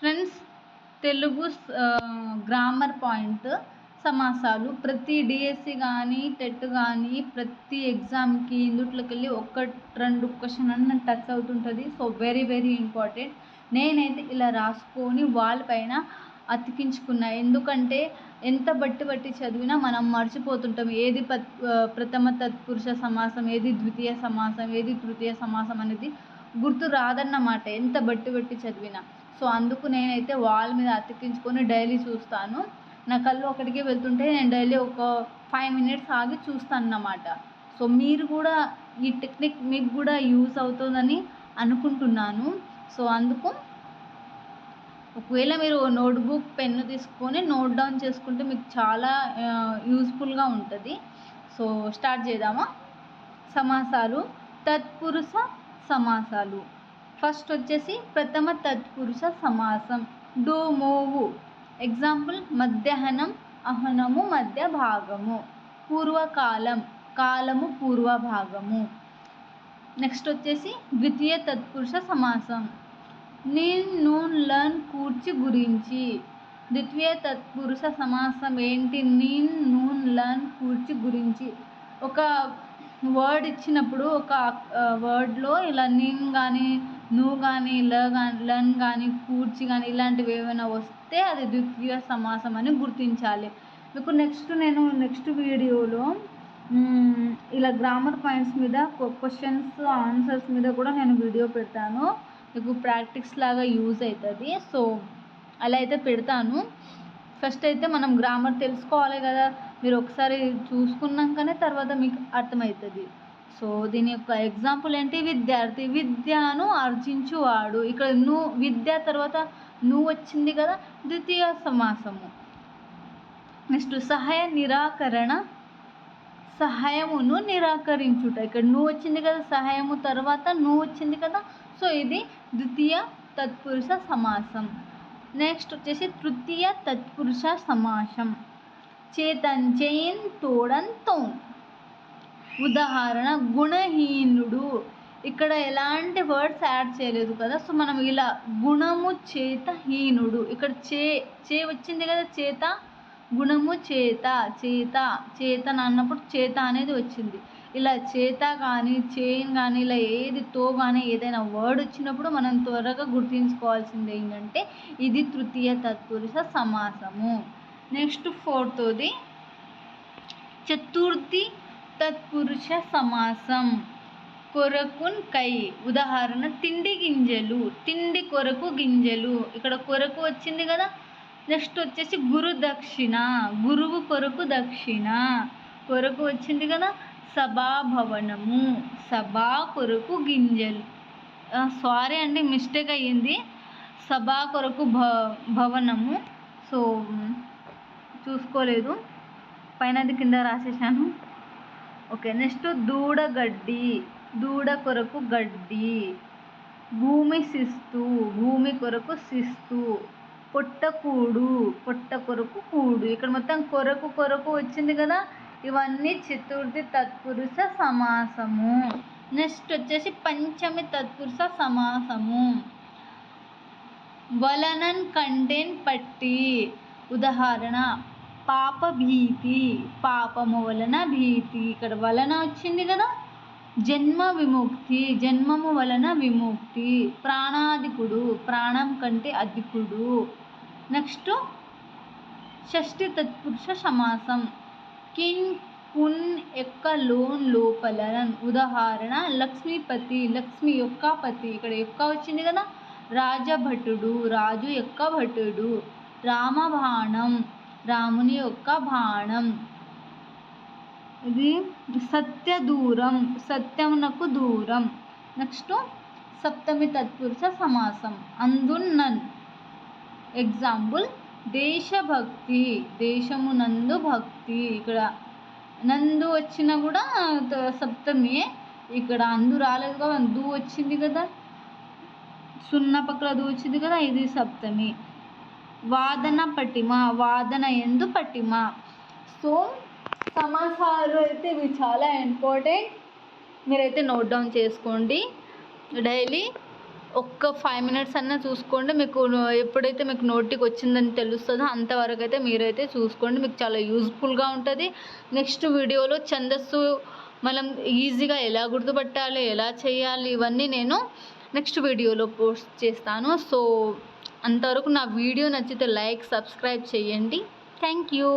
Friends Telugu grammar point సమాసాలు. ప్రతి DSC కానీ టెట్ కానీ ప్రతి ఎగ్జామ్కి ఇందుట్లోకి వెళ్ళి ఒక్క రెండు క్వశ్చన్ అన్న టచ్ అవుతుంటుంది. So very very important. నేనైతే ఇలా రాసుకొని వాల్ పైన అతికించుకున్నా. ఎందుకంటే ఎంత బట్టి బట్టి చదివినా మనం మర్చిపోతుంటాం. ఏది ప్రథమ తత్పురుష సమాసం ఏది ద్వితీయ సమాసం ఏది తృతీయ సమాసం అనేది గుర్తు రాదన్నమాట ఎంత బట్టి బట్టి చదివినా. సో అందుకు నేనైతే వాల్ మీద అతికించుకొని డైలీ చూస్తాను. నా కళ్ళు ఒకటికే వెళ్తుంటే నేను డైలీ ఒక ఫైవ్ మినిట్స్ ఆగి చూస్తాను అన్నమాట సో మీరు కూడా ఈ టెక్నిక్ మీకు కూడా యూస్ అవుతుందని అనుకుంటున్నాను. సో అందుకు ఒకవేళ మీరు నోట్బుక్ పెన్ను తీసుకొని నోట్ డౌన్ చేసుకుంటే మీకు చాలా యూస్ఫుల్గా ఉంటుంది. సో స్టార్ట్ చేద్దామా? సమాసాలు. తత్పురుష సమాసాలు. ఫస్ట్ వచ్చేసి ప్రథమ తత్పురుష సమాసం. డూ ఎగ్జాంపుల్ మధ్యాహ్నం అహనము మధ్య భాగము పూర్వకాలం కాలము పూర్వ భాగము నెక్స్ట్ వచ్చేసి ద్వితీయ తత్పురుష సమాసం. నీన్ నూన్ లర్న్ కూర్చి గురించి. ద్వితీయ తత్పురుష సమాసం ఏంటి నీన్ నూన్ లర్న్ కూర్చి గురించి. ఒక వర్డ్ ఇచ్చినప్పుడు ఒక వర్డ్లో ఇలా నేను కానీ నువ్వు కానీ ల కానీ లన్ కానీ కూర్చి కానీ ఇలాంటివి ఏమైనా వస్తే అది ద్వితీయ సమాసం అని గుర్తించాలి. మీకు నెక్స్ట్ నేను నెక్స్ట్ వీడియోలో ఇలా గ్రామర్ పాయింట్స్ మీద క్వశ్చన్స్ ఆన్సర్స్ మీద కూడా నేను వీడియో పెడతాను. మీకు ప్రాక్టీస్ లాగా యూజ్ అవుతుంది సో అలా అయితే పెడతాను. ఫస్ట్ అయితే మనం గ్రామర్ తెలుసుకోవాలి కదా. మీరు ఒకసారి చూసుకున్నాకనే తర్వాత మీకు అర్థమవుతుంది. సో దీని యొక్క ఎగ్జాంపుల్ ఏంటి? విద్యార్థి. విద్యను ఆర్జించువాడు. ఇక్కడ నువ్వు విద్య తర్వాత నువ్వు వచ్చింది కదా? ద్వితీయ సమాసము. నెక్స్ట్ సహాయ నిరాకరణ. సహాయమును నిరాకరించుట. ఇక్కడ నువ్వు వచ్చింది కదా? సహాయము తర్వాత నువ్వు వచ్చింది కదా? సో ఇది ద్వితీయ తత్పురుష సమాసం. నెక్స్ట్ వచ్చేసి తృతీయ తత్పురుష సమాసం. చేతంచైన్ తోడన్ తోడంతో ఉదాహరణ గుణహీనుడు. ఇక్కడ ఎలాంటి వర్డ్స్ యాడ్ చేయలేదు కదా. సో మనం ఇలా గుణము చేత హీనుడు ఇక్కడ చే చే వచ్చింది కదా చేత? గుణము చేత చేత చేత అన్నప్పుడు చేత అనేది వచ్చింది. ఇలా చేత కానీ చేన్ కానీ ఇలా ఏది తో కానీ ఏదైనా వర్డ్ వచ్చినప్పుడు మనం త్వరగా గుర్తుంచుకోవాల్సింది ఏంటంటే ఇది తృతీయ తత్పురుష సమాసము. నెక్స్ట్ ఫోర్తోది చతుర్థి తత్పురుష సమాసం. కొరకున్ కై. ఉదాహరణ తిండి గింజలు. తిండి కొరకు గింజలు. ఇక్కడ కొరకు వచ్చింది కదా? నెక్స్ట్ వచ్చేసి గురు దక్షిణ. గురువు కొరకు దక్షిణ. కొరకు వచ్చింది కదా? సభాభవనము సభా కొరకు గింజలు. సారీ అండి మిస్టేక్ అయ్యింది. సభా కొరకు భ భవనము. సో చూసుకోలేదు. పైనది కింద రాసేసాను ఓకే నెక్స్ట్ దూడగడ్డి దూడ కొరకు గడ్డి భూమి శిస్తు భూమి కొరకు శిస్తు పొట్టకూడు పొట్ట కొరకు కూడు. ఇక్కడ మొత్తం కొరకు కొరకు వచ్చింది కదా ఇవన్నీ చతుర్థి తత్పురుష సమాసము. నెక్స్ట్ వచ్చేసి పంచమి తత్పురుష సమాసము. వలనన్ కంటెన్ పట్టి. ఉదాహరణ పాప భీతి పాపము వలన భీతి. ఇక్కడ వలన వచ్చింది కదా? జన్మ విముక్తి జన్మము వలన విముక్తి. ప్రాణాధికుడు ప్రాణం కంటే అధికుడు. నెక్స్ట్ షష్ఠి తత్పురుష సమాసం. కిన్ కున్ యొక్క లోన్ లోపల ఉదాహరణ లక్ష్మీపతి లక్ష్మి యొక్క పతి ఇక్కడ యొక్క వచ్చింది కదా? రాజభటుడు రాజు యొక్క భటుడు రామబాణం రాముని యొక్క బాణం. ఇది సత్య దూరం సత్యమునకు దూరం. నెక్స్ట్ సప్తమి తత్పురుష సమాసం. అందున్నన్ ఎగ్జాంపుల్ దేశభక్తి దేశమునందు భక్తి. ఇక్కడ నందు వచ్చినా కూడా సప్తమి ఇక్కడ అందు రాలేదు కదా దు వచ్చింది కదా. సున్నా పక్కల దు వచ్చింది కదా ఇది సప్తమి. వాదన పటిమ వాదన ఎందు పటిమ. సో సమాసాలు అయితే ఇవి చాలా ఇంపార్టెంట్ మీరైతే నోట్ డౌన్ చేసుకోండి. డైలీ ఒక్క ఫైవ్ మినిట్స్ అన్నా చూసుకోండి. మీకు ఎప్పుడైతే మీకు నోటికి వచ్చిందని తెలుస్తుందో అంతవరకు అయితే మీరైతే చూసుకోండి. మీకు చాలా యూజ్ఫుల్గా ఉంటుంది. నెక్స్ట్ వీడియోలో ఛందస్సు మనం ఈజీగా ఎలా గుర్తుపట్టాలి ఎలా చేయాలి ఇవన్నీ నేను నెక్స్ట్ వీడియోలో పోస్ట్ చేస్తాను. సో అంతవరకు నా వీడియో నచ్చితే లైక్ సబ్స్క్రైబ్ చేయండి. Thank you.